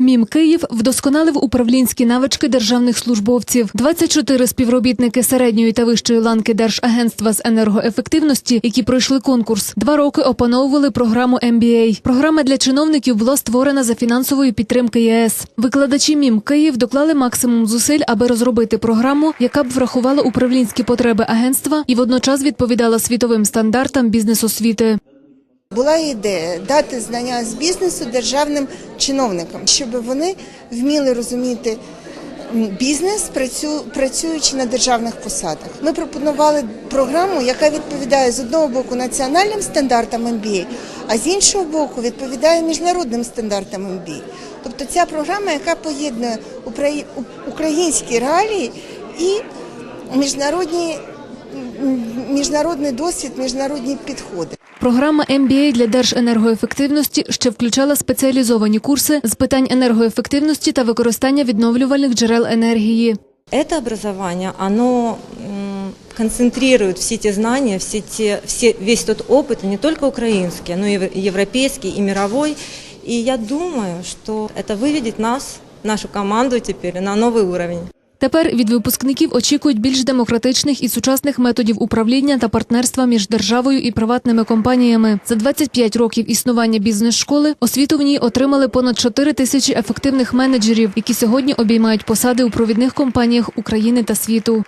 Мім Київ вдосконалив управлінські навички державних службовців. 24 співробітники середньої та вищої ланки Держагентства з енергоефективності, які пройшли конкурс, два роки опановували програму MBA. Програма для чиновників була створена за фінансової підтримки ЄС. Викладачі Мім Київ доклали максимум зусиль, аби розробити програму, яка б врахувала управлінські потреби агентства і водночас відповідала світовим стандартам бізнес-освіти. Була ідея дати знання з бізнесу державним чиновникам, щоб вони вміли розуміти бізнес, працю- працюючи на державних посадах. Ми пропонували програму, яка відповідає з одного боку національним стандартам MBA, а з іншого боку відповідає міжнародним стандартам MBA. Тобто ця програма, яка поєднує українські реалії і міжнародні, міжнародний досвід, міжнародні підходи. Програма MBA для держенергоефективності ще включала спеціалізовані курси з питань енергоефективності та використання відновлювальних джерел енергії. Это образование, оно м, концентрирует все те знания, все те, все, весь тот опыт, не только украинский, но и ев- европейский, и мировой. И я думаю, что это выведет нас, нашу команду теперь на новый уровень. Тепер від випускників очікують більш демократичних і сучасних методів управління та партнерства між державою і приватними компаніями. За 25 років існування бізнес-школи освіту в ній отримали понад 4 тисячі ефективних менеджерів, які сьогодні обіймають посади у провідних компаніях України та світу.